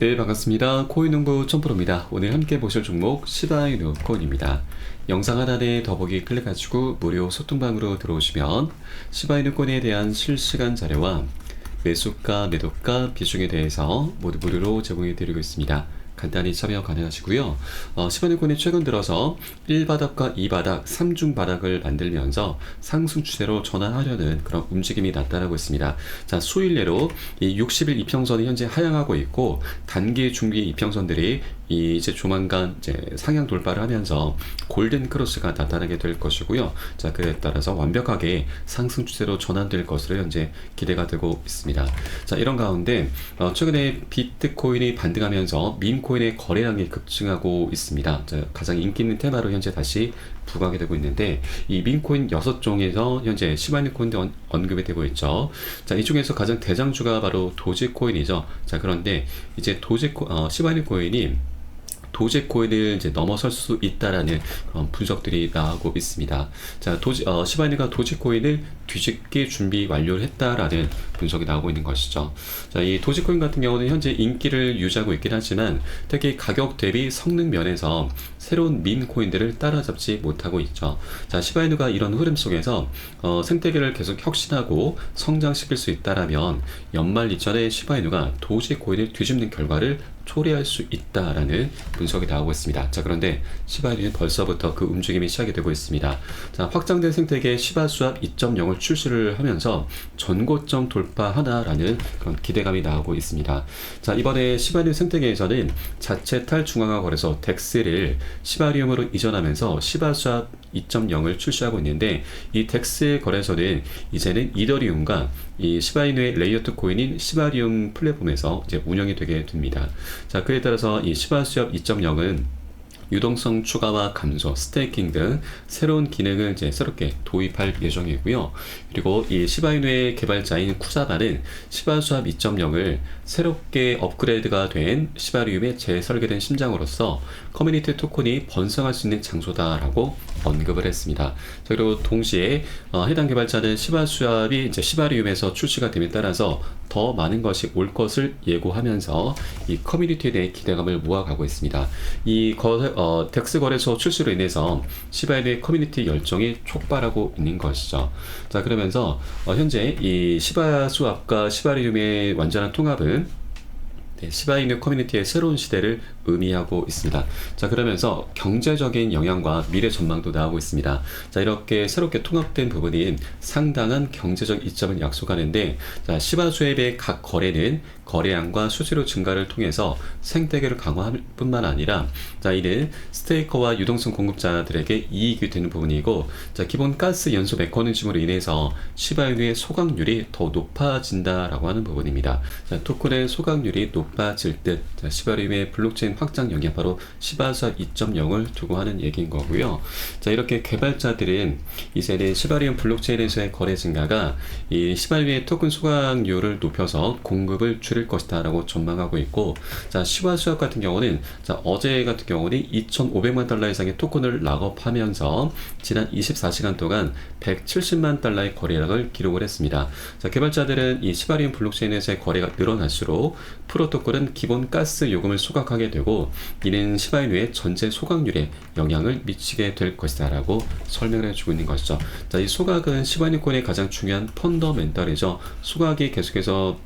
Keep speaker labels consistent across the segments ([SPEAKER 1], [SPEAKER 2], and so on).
[SPEAKER 1] 네, 반갑습니다. 코인농부 첨프로입니다. 오늘 함께 보실 종목 시바이누 코인입니다. 영상 하단에 더보기 클릭하시고 무료 소통방으로 들어오시면 시바이누 코인에 대한 실시간 자료와 매수가, 매도가, 비중에 대해서 모두 무료로 제공해 드리고 있습니다. 간단히 참여 가능하시고요. 어, 시바누콘이 최근 들어서 1바닥과 2바닥, 3중 바닥을 만들면서 상승 추세로 전환하려는 그런 움직임이 나타나고 있습니다. 자, 수일례로 이 60일 이평선이 현재 하향하고 있고 단기, 중기 이평선들이 이제 조만간 이제 상향 돌파를 하면서 골든 크로스가 나타나게 될 것이고요. 자, 그에 따라서 완벽하게 상승 추세로 전환될 것으로 현재 기대가 되고 있습니다. 자, 이런 가운데 어, 최근에 비트코인이 반등하면서 민코인의 거래량이 급증하고 있습니다. 자, 가장 인기 있는 테마로 현재 다시 부각이 되고 있는데 이 민코인 6종에서 현재 시바이코인도 언급이 되고 있죠. 자, 이 중에서 가장 대장주가 바로 도지코인이죠. 자, 그런데 이제 도지코 어, 시바이코인이 도제코인을 이제 넘어설 수 있다라는 그런 분석들이 나오고 있습니다. 자, 도지, 어, 시바이가 도지코인을 뒤집기 준비 완료를 했다라는 분석이 나오고 있는 것이죠. 자, 이 도지코인 같은 경우는 현재 인기를 유지하고 있긴 하지만 특히 가격 대비 성능 면에서 새로운 민 코인들을 따라잡지 못하고 있죠. 자, 시바이누가 이런 흐름 속에서 어, 생태계를 계속 혁신하고 성장시킬 수 있다라면 연말 이전에 시바이누가 도지코인을 뒤집는 결과를 초래할 수 있다라는 분석이 나오고 있습니다. 자, 그런데 시바이누는 벌써부터 그 움직임이 시작이 되고 있습니다. 자, 확장된 생태계 시바 수압 2.0을 출시를 하면서 전고점 돌파하나라는 그런 기대감이 나오고 있습니다. 자, 이번에 시바리움 생태계에서는 자체 탈중앙화 거래소 덱스를 시바리움으로 이전하면서 시바 수압 2.0을 출시하고 있는데 이 덱스 거래소는 이제는 이더리움과 이 시바이누의 레이어트 코인인 시바리움 플랫폼에서 이제 운영이 되게 됩니다. 자, 그에 따라서 이 시바 수압 2.0은 유동성 추가와 감소, 스테이킹 등 새로운 기능을 이제 새롭게 도입할 예정이고요. 그리고 이 시바이누의 개발자인 쿠사바는 시바 수압 2.0을 새롭게 업그레이드가 된 시바리움의 재설계된 심장으로서 커뮤니티 토큰이 번성할 수 있는 장소다라고 언급을 했습니다. 그리고 동시에 어, 해당 개발자는 시바 수압이 이제 시바리움에서 출시가 됨에 따라서 더 많은 것이 올 것을 예고하면서 이 커뮤니티에 대해 기대감을 모아가고 있습니다. 이 거, 어, 덱스 거래소 출시로 인해서 시바인의 커뮤니티 열정이 촉발하고 있는 것이죠. 자 그러면서 어, 현재 이 시바 수압과 시바리움의 완전한 통합은 네, 시바이누 커뮤니티의 새로운 시대를 의미하고 있습니다. 자, 그러면서 경제적인 영향과 미래 전망도 나오고 있습니다. 자, 이렇게 새롭게 통합된 부분인 상당한 경제적 이점을 약속하는데, 자, 시바 수앱의 각 거래는 거래량과 수수료 증가를 통해서 생태계를 강화할 뿐만 아니라, 자, 이는 스테이커와 유동성 공급자들에게 이익이 되는 부분이고, 자, 기본 가스 연소 메커니즘으로 인해서 시바이누의 소각률이 더 높아진다라고 하는 부분입니다. 자, 토큰의 소각률이 높 높아질 듯 시바리움의 블록체인 확장 영역 바로 시바사 2.0을 두고 하는 얘기인 거고요. 자 이렇게 개발자들은 이제는 시바리움 블록체인에서의 거래 증가가 이 시바리움의 토큰 수강률을 높여서 공급을 줄일 것이다라고 전망하고 있고 자 시바 수업 같은 경우는 자 어제 같은 경우는 2,500만 달러 이상의 토큰을 락업하면서 지난 24시간 동안 170만 달러의 거래량을 기록을 했습니다. 자 개발자들은 이 시바리움 블록체인에서의 거래가 늘어날수록 프로토 프로토콜은 기본 가스 요금을 소각하게 되고 이는 시바이누의 전체 소각률에 영향을 미치게 될 것이다 라고 설명을 해주고 있는 것이죠. 자, 이 소각은 시바이누콘의 가장 중요한 펀더멘탈이죠. 소각이 계속해서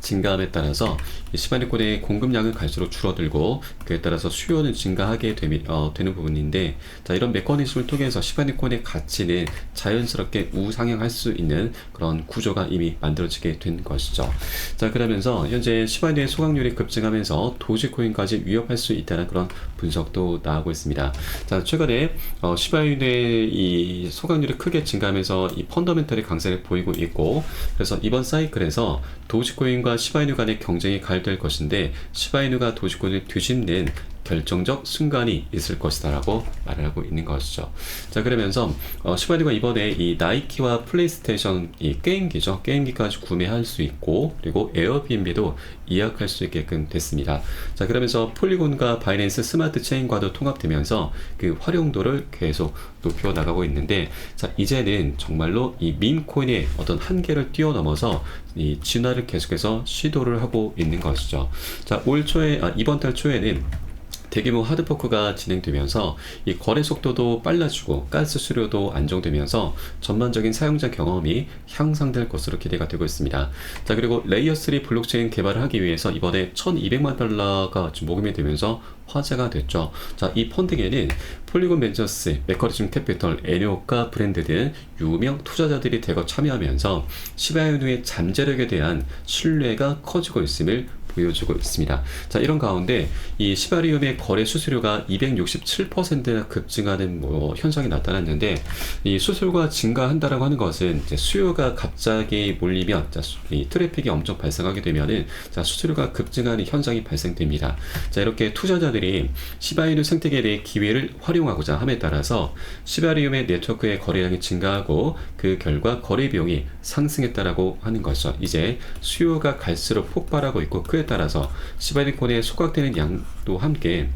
[SPEAKER 1] 증가함에 따라서 시바리콘의 공급량은 갈수록 줄어들고 그에 따라서 수요는 증가하게 되미, 어, 되는 부분인데 자 이런 메커니즘을 통해서 시바리콘의 가치는 자연스럽게 우상향할 수 있는 그런 구조가 이미 만들어지게 된 것이죠. 자 그러면서 현재 시바리의 소각률이 급증하면서 도지코인까지 위협할 수 있다는 그런 분석도 나오고 있습니다. 자 최근에 어, 시바인의 이 소각률이 크게 증가하면서 이 펀더멘털의 강세를 보이고 있고 그래서 이번 사이클에서 도지코인 과 시바이누 간의 경쟁이 가열될 것인데 시바이누가 도지코인을 뒤집는 결정적 순간이 있을 것이다 라고 말을 하고 있는 것이죠. 자 그러면서 어, 시바리가 이번에 이 나이키와 플레이스테이션 이 게임기죠. 게임기까지 구매할 수 있고 그리고 에어비앤비도 예약할 수 있게끔 됐습니다. 자 그러면서 폴리곤과 바이낸스 스마트 체인과도 통합되면서 그 활용도를 계속 높여 나가고 있는데 자 이제는 정말로 이 밈코인의 어떤 한계를 뛰어넘어서 이 진화를 계속해서 시도를 하고 있는 것이죠. 자 올 초에 아, 이번 달 초에는 대규모 하드포크가 진행되면서 이 거래 속도도 빨라지고 가스 수료도 안정되면서 전반적인 사용자 경험이 향상될 것으로 기대가 되고 있습니다. 자 그리고 레이어 3 블록체인 개발을 하기 위해서 이번에 1,200만 달러가 모금이 되면서 화제가 됐죠. 자, 이 펀딩에는 폴리곤 벤처스, 메커리즘 캐피털, 에뇨카 브랜드 등 유명 투자자들이 대거 참여하면서 시바이누의 잠재력에 대한 신뢰가 커지고 있음을 보여주고 있습니다. 자, 이런 가운데 이 시바리움의 거래 수수료가 267%나 급증하는 뭐 현상이 나타났는데 이 수수료가 증가한다라고 하는 것은 수요가 갑자기 몰리면 자, 이 트래픽이 엄청 발생하게 되면은 자, 수수료가 급증하는 현상이 발생됩니다. 자, 이렇게 투자자들이 시바이누 생태계에 대해 기회를 활용하고자 함에 따라서 시바리움의 네트워크의 거래량이 증가하고 그 결과 거래 비용이 상승했다라고 하는 것이죠. 이제 수요가 갈수록 폭발하고 있고 그에 따라서 시바리콘에 소각되는 양도 함께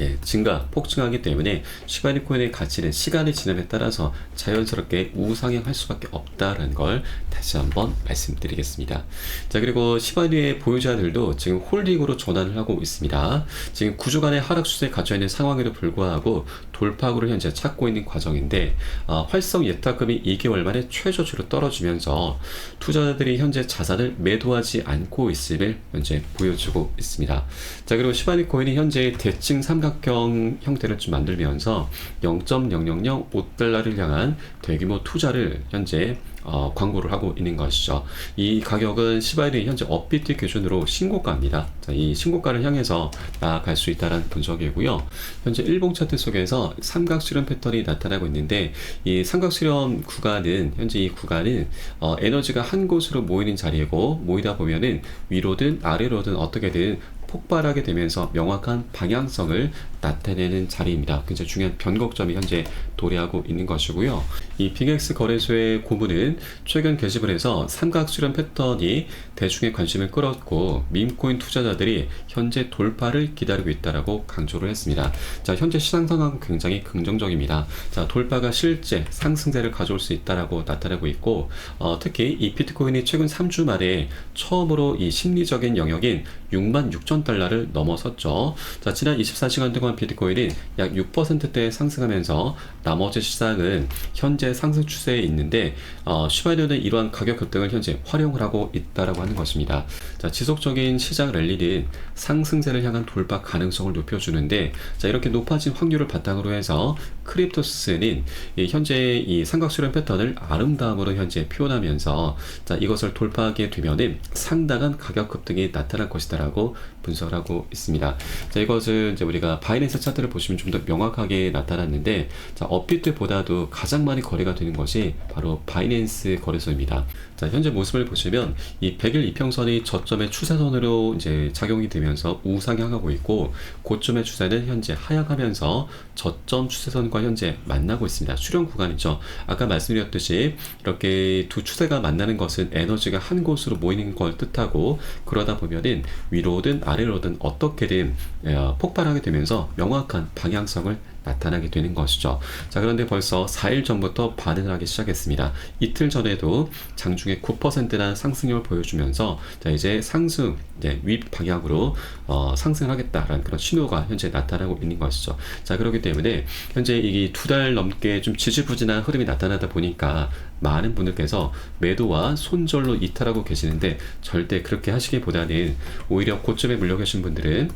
[SPEAKER 1] 예, 증가, 폭증하기 때문에 시바리 코인의 가치는 시간이 지남에 따라서 자연스럽게 우상향할 수밖에 없다는 걸 다시 한번 말씀드리겠습니다. 자, 그리고 시바리의 보유자들도 지금 홀딩으로 전환을 하고 있습니다. 지금 9주간의 하락 추세에 갇혀 있는 상황에도 불구하고 돌파구를 현재 찾고 있는 과정인데 어, 활성 예탁금이 2개월 만에 최저치로 떨어지면서 투자자들이 현재 자산을 매도하지 않고 있음을 현재 보여주고 있습니다. 자, 그리고 시바리 코인이 현재 대칭 3 삼각형 형태를 좀 만들면서 0.0005달러를 향한 대규모 투자를 현재 어, 광고를 하고 있는 것이죠. 이 가격은 시바이는 현재 업비트 기준으로 신고가입니다. 자, 이 신고가를 향해서 나아갈 수 있다는 분석이고요. 현재 일봉 차트 속에서 삼각 수렴 패턴이 나타나고 있는데 이 삼각 수렴 구간은 현재 이 구간은 어, 에너지가 한 곳으로 모이는 자리이고 모이다 보면은 위로든 아래로든 어떻게든 폭발하게 되면서 명확한 방향성을 나타내는 자리입니다. 굉장히 중요한 변곡점이 현재 도래하고 있는 것이고요. 이 빅엑스 거래소의 고문은 최근 게시물에서 삼각 수렴 패턴이 대중의 관심을 끌었고 밈코인 투자자들이 현재 돌파를 기다리고 있다라고 강조를 했습니다. 자, 현재 시장 상황은 굉장히 긍정적입니다. 자, 돌파가 실제 상승세를 가져올 수 있다라고 나타나고 있고 어, 특히 이 비트코인이 최근 3주 만에 처음으로 이 심리적인 영역인 6만 6천 달러를 넘어섰죠. 자, 지난 24시간 동안 비트코인이 약 6%대 상승하면서 나머지 시장은 현재 상승 추세에 있는데 어, 슈바이더는 이러한 가격 급등을 현재 활용을 하고 있다라고 하는 것입니다. 자, 지속적인 시장 랠리는 상승세를 향한 돌파 가능성을 높여주는데 자, 이렇게 높아진 확률을 바탕으로 해서 크립토스는 이 현재 이 삼각수렴 패턴을 아름다움으로 현재 표현하면서 자, 이것을 돌파하게 되면은 상당한 가격 급등이 나타날 것이다 라고 분석을 하고 있습니다. 자, 이것은 이제 우리가 바이낸스 차트를 보시면 좀 더 명확하게 나타났는데 자, 업비트보다도 가장 많이 거래가 되는 것이 바로 바이낸스 거래소입니다. 자, 현재 모습을 보시면 이 100일 이평선이 저점의 추세선으로 이제 작용이 되면서 우상향하고 있고 고점의 추세는 현재 하향하면서 저점 추세선과 현재 만나고 있습니다. 수렴 구간이죠. 아까 말씀드렸듯이 이렇게 두 추세가 만나는 것은 에너지가 한 곳으로 모이는 걸 뜻하고 그러다 보면은 위로든 아 래로든 어떻게든 어, 폭발하게 되면서 명확한 방향성을 나타나게 되는 것이죠. 자, 그런데 벌써 4일 전부터 반응을 하기 시작했습니다. 이틀 전에도 장중에 9%나 상승률을 보여주면서 자, 이제 상승, 이제 윗 방향으로 어, 상승하겠다라는 그런 신호가 현재 나타나고 있는 것이죠. 자, 그렇기 때문에 현재 이두달 넘게 좀 지지부진한 흐름이 나타나다 보니까 많은 분들께서 매도와 손절로 이탈하고 계시는데 절대 그렇게 하시기보다는 오히려 고점에 물려 계신 분들은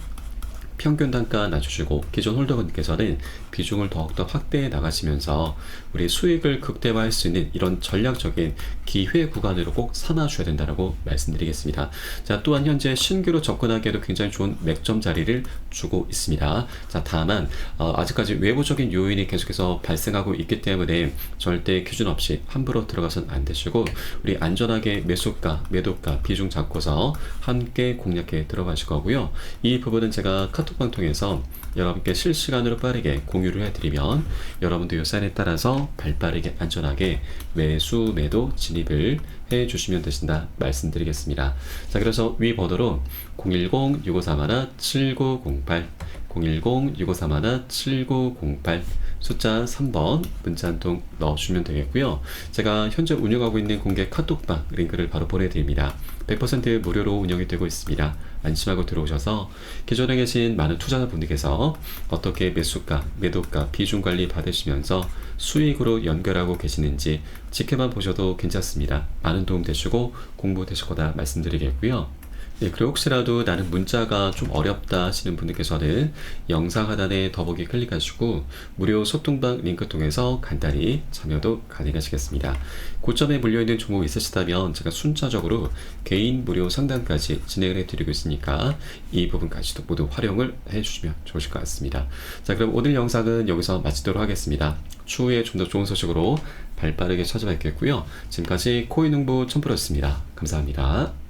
[SPEAKER 1] 평균 단가 낮추시고 기존 홀더분께서는 비중을 더욱더 확대해 나가시면서 우리 수익을 극대화할 수 있는 이런 전략적인 기회 구간으로 꼭 삼아주셔야 된다고 말씀드리겠습니다. 자, 또한 현재 신규로 접근하기에도 굉장히 좋은 맥점 자리를 주고 있습니다. 자, 다만 어, 아직까지 외부적인 요인이 계속해서 발생하고 있기 때문에 절대 기준 없이 함부로 들어가선 안 되시고 우리 안전하게 매수가, 매도가 비중 잡고서 함께 공략해 들어가실 거고요. 이 부분은 제가 카톡 카톡방 통해서 여러분께 실시간으로 빠르게 공유를 해드리면 여러분도 이 사인에 따라서 발빠르게 안전하게 매수 매도 진입을 해주시면 되신다 말씀드리겠습니다. 자 그래서 위 번호로 010-6531-7908 010-6531-7908 숫자 3번 문자 한 통 넣어주시면 되겠고요. 제가 현재 운영하고 있는 공개 카톡방 링크를 바로 보내드립니다. 100% 무료로 운영이 되고 있습니다. 안심하고 들어오셔서 기존에 계신 많은 투자자분들께서 어떻게 매수가, 매도가, 비중 관리 받으시면서 수익으로 연결하고 계시는지 지켜만 보셔도 괜찮습니다. 많은 도움 되시고 공부 되실 거다 말씀드리겠고요. 네, 그리고 혹시라도 나는 문자가 좀 어렵다 하시는 분들께서는 영상 하단에 더보기 클릭하시고 무료 소통방 링크 통해서 간단히 참여도 가능하시겠습니다. 고점에 물려있는 종목 있으시다면 제가 순차적으로 개인 무료 상담까지 진행을 해드리고 있으니까 이 부분까지도 모두 활용을 해주시면 좋으실 것 같습니다. 자, 그럼 오늘 영상은 여기서 마치도록 하겠습니다. 추후에 좀 더 좋은 소식으로 발빠르게 찾아뵙겠고요. 지금까지 코인홍보 첨프로였습니다. 감사합니다.